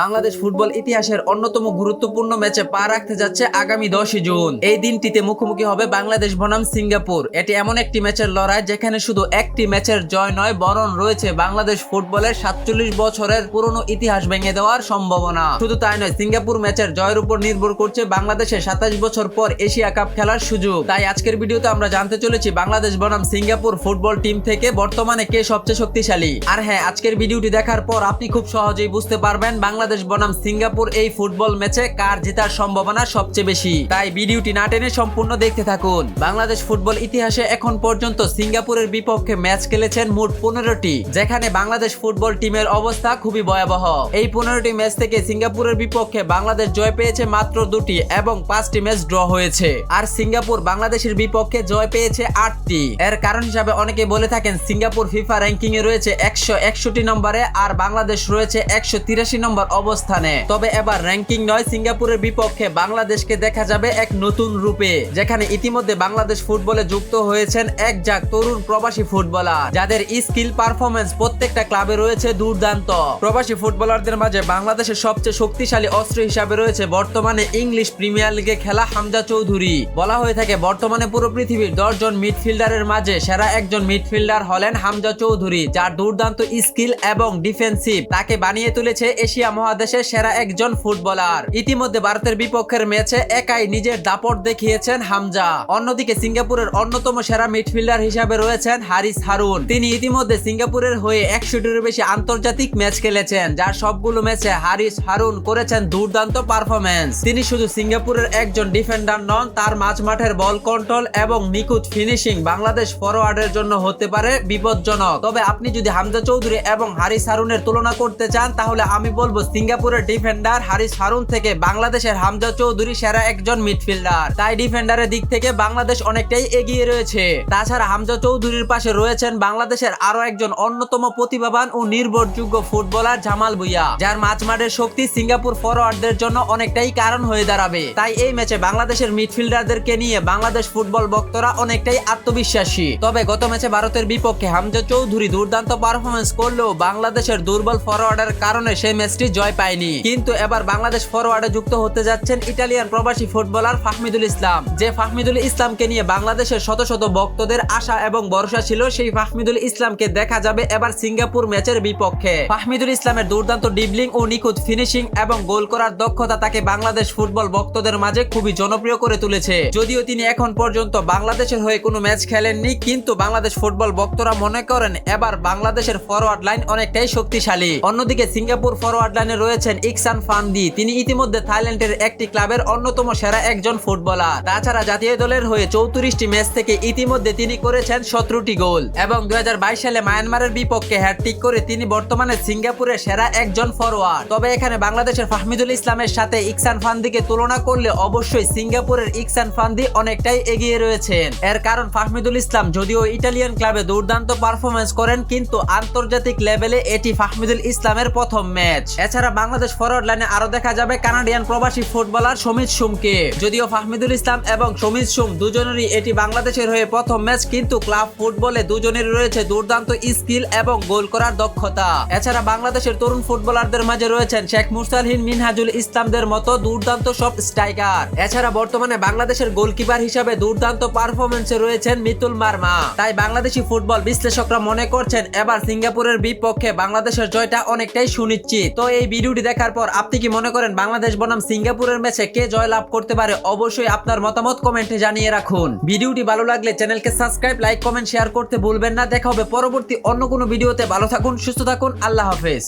Bangladesh football ইতিহাসের অন্যতম গুরুত্বপূর্ণ ম্যাচে পা রাখতে যাচ্ছে আগামী দশই জুন। এই দিনটিতে মুখোমুখি হবে বাংলাদেশ বনাম সিঙ্গাপুর। এটি এমন একটি ম্যাচের লড়াই যেখানে শুধু একটি ম্যাচের জয় নয়, বরং রয়েছে বাংলাদেশ ফুটবলের সাতচল্লিশ বছরের পুরনো ইতিহাস ভেঙে দেওয়ার সম্ভাবনা। শুধু তাই নয়, সিঙ্গাপুর ম্যাচের জয়ের উপর নির্ভর করছে বাংলাদেশের সাতাশ বছর পর এশিয়া কাপ খেলার সুযোগ। তাই আজকের ভিডিওতে আমরা জানতে চলেছি বাংলাদেশ বনাম সিঙ্গাপুর ফুটবল টিম থেকে বর্তমানে কে সবচেয়ে শক্তিশালী। আর হ্যাঁ আজকের ভিডিওটি দেখার পর আপনি খুব সহজেই বুঝতে পারবেন বাংলাদেশ বনাম সিঙ্গাপুর এই ফুটবল ম্যাচে কার জেতার সম্ভাবনা সবচেয়ে বেশি? তাই ভিডিওটি না টেনে সম্পূর্ণ দেখতে থাকুন। বাংলাদেশ ফুটবল ইতিহাসে এখন পর্যন্ত সিঙ্গাপুরের বিপক্ষে ম্যাচ খেলেছেন মোট পনেরোটি, যেখানে বাংলাদেশ ফুটবল টিমের অবস্থা খুবই ভয়াবহ। এই পনেরোটি ম্যাচ থেকে সিঙ্গাপুরের বিপক্ষে বাংলাদেশ জয় পেয়েছে মাত্র দুটি এবং পাঁচটি ম্যাচ ড্র হয়েছে। আর সিঙ্গাপুর বাংলাদেশের বিপক্ষে জয় পেয়েছে আটটি। এর কারণ হিসাবে অনেকে বলে থাকেন সিঙ্গাপুর ফিফা র্যাঙ্কিং এ রয়েছে একশো একষট্টি নম্বরে আর বাংলাদেশ রয়েছে একশো তিরাশি নম্বর অবস্থানে। তবে এবার র্যাঙ্কিং নয়, সিঙ্গাপুরের বিপক্ষে বাংলাদেশকে দেখা যাবে এক নতুন রূপে, যেখানে ইতিমধ্যে বাংলাদেশ ফুটবলে যুক্ত হয়েছেন এক জাক তরুণ প্রবাসী ফুটবলার, যাদের স্কিল পারফরমেন্স প্রত্যেকটা ক্লাবে রয়েছে দুর্দান্ত। প্রবাসী ফুটবলারদের মাঝে বাংলাদেশের সবচেয়ে শক্তিশালী অস্ত্র হিসাবে রয়েছে বর্তমানে ইংলিশ প্রিমিয়ার লিগে খেলা হামজা চৌধুরী। বলা হয়ে থাকে, বর্তমানে পুরো পৃথিবীর দশজন মিডফিল্ডারের মাঝে সেরা একজন মিডফিল্ডার হলেন হামজা চৌধুরী, যার দুর্দান্ত স্কিল এবং ডিফেন্সিভ তাকে বানিয়ে তুলেছে এশিয়া মহাদেশের সেরা একজন ফুটবলার। ইতিমধ্যে ভারতের বিপক্ষের ম্যাচে একাই নিজের দাপট দেখিয়েছেন হামজা। অন্যদিকে সিঙ্গাপুরের অন্যতম সেরা মিডফিল্ডার হিসাবে রয়েছেন হারিস হারুন। তিনি ইতিমধ্যে সিঙ্গাপুরের হয়ে একশোটিরও বেশি আন্তর্জাতিক ম্যাচ খেলেছেন, যার সবগুলো ম্যাচে হারিস হারুন করেছেন দুর্দান্ত পারফরমেন্স তিনি শুধু সিঙ্গাপুরের একজন ডিফেন্ডার নন, তার মাঝ মাঠের বল কন্ট্রোল এবং নিখুঁত ফিনিশিং বাংলাদেশ ফরওয়ার্ডের জন্য হতে পারে বিপজ্জনক। তবে আপনি যদি হামজা চৌধুরী এবং হারিস হারুনের তুলনা করতে চান, তাহলে আমি বলব সিঙ্গাপুরের ডিফেন্ডার হারিস হারুন থেকে বাংলাদেশের হামজা চৌধুরী সেরা একজন মিডফিল্ডার। তাই ডিফেন্ডারের দিক থেকে বাংলাদেশ অনেকটাই এগিয়ে রয়েছে। তাছাড়া হামজা চৌধুরীর পাশে রয়েছেন বাংলাদেশের আরও একজন অন্যতম প্রতিভাবান ও নির্ভরযোগ্য ফুটবলার জামাল ভুইয়া, যার মাঝ মাঠের শক্তি সিঙ্গাপুর ফরওয়ার্ডদের জন্য অনেকটাই কারণ হয়ে দাঁড়াবে। তাই এই ম্যাচে বাংলাদেশের মিডফিল্ডারদেরকে নিয়ে বাংলাদেশ ফুটবল ভক্তরা অনেকটাই আত্মবিশ্বাসী। তবে গত ম্যাচে ভারতের বিপক্ষে হামজা চৌধুরী দুর্দান্ত পারফরমেন্স করলেও বাংলাদেশের দুর্বল ফরওয়ার্ডের কারণে সেই ম্যাচটি জয় পায়নি। কিন্তু এবার বাংলাদেশ ফরওয়ার্ডে যুক্ত হতে যাচ্ছেন ইটালিয়ান প্রবাসী ফুটবলার ফাহমিদুল ইসলাম। যে ফাহমিদুল ইসলামকে নিয়ে বাংলাদেশের শত শত ভক্তদের আশা এবং ভরসা ছিল, সেই ফাহমিদুল ইসলামকে দেখা যাবে এবার সিঙ্গাপুর ম্যাচের বিপক্ষে। ফাহমিদুল ইসলামের দুর্দান্ত ডিবলিং ও নিখুঁত ফিনিশিং এবং গোল করার দক্ষতা তাকে বাংলাদেশ ফুটবল ভক্তদের মাঝে খুবই জনপ্রিয় করে তুলেছে। যদিও তিনি এখন পর্যন্ত বাংলাদেশের হয়ে কোনো ম্যাচ খেলেননি, কিন্তু বাংলাদেশ ফুটবল ভক্তরা মনে করেন, এবার বাংলাদেশের ফরওয়ার্ড লাইন অনেকটাই শক্তিশালী। অন্যদিকে সিঙ্গাপুর ফরওয়ার্ড লাইনে রয়েছেন ইকসান ফান্দি। তিনি ইতিমধ্যে থাইল্যান্ডের একটি ক্লাবের অন্যতম সেরা একজন ফুটবলার। তাছাড়া জাতীয় দলের হয়ে চৌত্রিশটি ম্যাচ থেকে ইতিমধ্যে তিনি করেছেন সতেরোটি গোল এবং দুই সালে মায়ানমারের বিপক্ষে হ্যাটট্রিক করে তিনি বর্তমানে সিঙ্গাপুরের সেরা একজন ফরওয়ার্ড তবে এখানে বাংলাদেশের ফাহমিদুল ইসলামের সাথে ইকসান ফান্দিকে তুলনা করলে অবশ্যই সিঙ্গাপুরের ইকসান ফান্দি অনেকটাই এগিয়ে রয়েছেন। এর কারণ ফাহমিদুল ইসলাম যদিও ইটালিয়ান ক্লাবে দুর্দান্ত পারফরমেন্স করেন, কিন্তু আন্তর্জাতিক লেভেলে এটি ফাহমিদুল ইসলামের প্রথম ম্যাচ। এছাড়া বাংলাদেশ ফরওয়ার্ড লাইনে আরও দেখা যাবে কানাডিয়ান প্রবাসী ফুটবলার সমিত সুমকে। যদিও ফাহমিদুল ইসলাম এবং সমিত সুম দুজনেরই এটি বাংলাদেশের হয়ে প্রথম ম্যাচ কিন্তু ক্লাব ফুটবলে দুজনেরই রয়েছে দুর্দান্ত স্কিল এবং গোল করার দক্ষতা। এছাড়া বাংলাদেশের তরুণ ফুটবলারদের মাঝে রয়েছেন শেখ মুরসালহীন মিনহাজুল ইসলামদের মতো দুর্দান্ত সব স্ট্রাইকার এছাড়া বর্তমানে বাংলাদেশের গোলকিপার হিসাবে দুর্দান্ত পারফরমেন্সে রয়েছেন মিতুল মার্মা। তাই বাংলাদেশি ফুটবল বিশ্লেষকরা মনে করছেন, এবার সিঙ্গাপুরের বিপক্ষে বাংলাদেশের জয়টা অনেকটাই সুনিশ্চিত। তো এই ভিডিওটি দেখার পর আপনি কি মনে করেন বাংলাদেশ বনাম সিঙ্গাপুরের ম্যাচে কে জয় লাভ করতে পারে? অবশ্যই আপনার মতামত কমেন্টে জানিয়ে রাখুন। ভিডিওটি ভালো লাগলে চ্যানেলকে সাবস্ক্রাইব লাইক কমেন্ট শেয়ার করতে ভুলবেন না। দেখা হবে পরবর্তী অন্য কোনো ভিডিওতে। ভালো থাকুন, সুস্থ থাকুন। আল্লাহ হাফেজ।